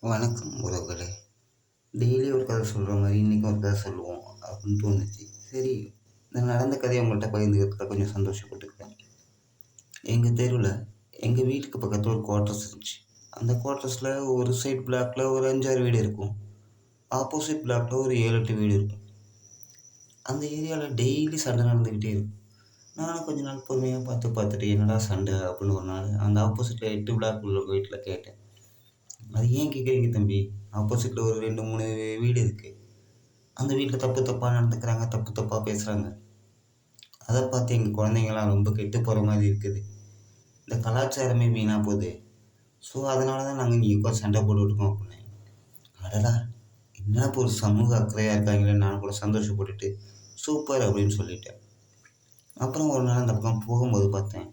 வணக்கம் உறவுகளே. டெய்லி ஒரு கதை சொல்கிற மாதிரி இன்றைக்கும் ஒரு கதை சொல்லுவோம் அப்படின்னு தோணுச்சு. சரி இந்த நடந்த கதையை உங்கள்கிட்ட பகிர்ந்துக்கிறதுல கொஞ்சம் சந்தோஷப்பட்டுக்கிறேன். எங்கள் தெருவில் எங்கள் வீட்டுக்கு பக்கத்தில் ஒரு குவார்ட்டர்ஸ் இருந்துச்சு. அந்த குவார்ட்டர்ஸில் ஒரு சைட் பிளாக்கில் ஒரு அஞ்சாறு வீடு இருக்கும். ஆப்போசிட் பிளாக்கில் ஒரு ஏழு எட்டு வீடு இருக்கும். அந்த ஏரியாவில் டெய்லி சண்டை நடந்துக்கிட்டே இருக்கும். நானும் கொஞ்ச நாள் பொறுமையாக பார்த்து பார்த்துட்டு என்னடா சண்டை? அப்படின்னு ஒரு நாள் அந்த ஆப்போசிட்டில் எட்டு பிளாக் உள்ள வீட்டில் கேட்டேன். அது ஏன் கேட்குறீங்க தம்பி? ஆப்போசிட்டில் ஒரு ரெண்டு மூணு வீடு இருக்குது அந்த வீட்டில் தப்பு தப்பாக நடந்துக்கிறாங்க தப்பு தப்பாக பேசுகிறாங்க அதை பார்த்து எங்கள் குழந்தைங்களாம் ரொம்ப கெட்டு போகிற மாதிரி இருக்குது. இந்த கலாச்சாரமே வீணாக போகுது. ஸோ அதனால தான் நாங்கள் இங்கே உட்காந்து சண்டை போட்டுருக்கோம் அப்படின்னு. அடடா என்ன ஒரு சமூக அக்கறையாக இருக்காங்களே நான் கூட சந்தோஷப்பட்டுட்டு சூப்பர் அப்படின்னு சொல்லிட்டேன். அப்புறம் ஒரு நாள் அந்த பக்கம் போகும்போது பார்த்தேன்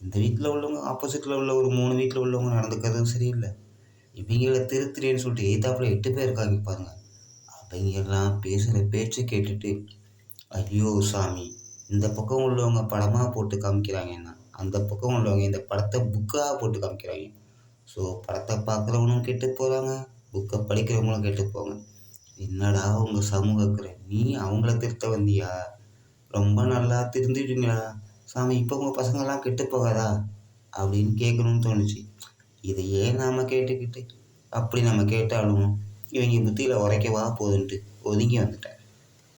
இந்த வீட்டில் உள்ளவங்க ஆப்போசிட்டில் உள்ள ஒரு மூணு வீட்டில் உள்ளவங்க நடந்துக்கிறதும் சரியில்லை. இவங்கள திருத்துறேன்னு சொல்லிட்டு எய்தாப்பில் எட்டு பேர் இருக்காங்க பாருங்க. அவங்கெல்லாம் பேசுகிற பேச்சு கேட்டுட்டு ஐயோ சாமி இந்த பக்கம் உள்ளவங்க படமாக போட்டு காமிக்கிறாங்கன்னா அந்த பக்கம் உள்ளவங்க இந்த படத்தை புக்காக போட்டு காமிக்கிறாங்க. ஸோ படத்தை பார்க்குறவங்களும் கெட்டு போகிறாங்க புக்கை படிக்கிறவங்களும் கெட்டு போங்க என்னடா உங்கள் சமூகக்கிற நீ அவங்கள திருத்த வந்தியா? ரொம்ப நல்லா திருந்துட்டீங்களா? சாமி இப்போ உங்கள் பசங்கள்லாம் கெட்டு போகாதா? அப்படின்னு கேட்கணும்னு தோணுச்சு. இதையே நாம் கேட்டுக்கிட்டு அப்படி நம்ம கேட்டாலும் இவங்க புத்தியில் உரைக்கவா போகுதுன்ட்டு ஒதுங்கி வந்துட்டேன்.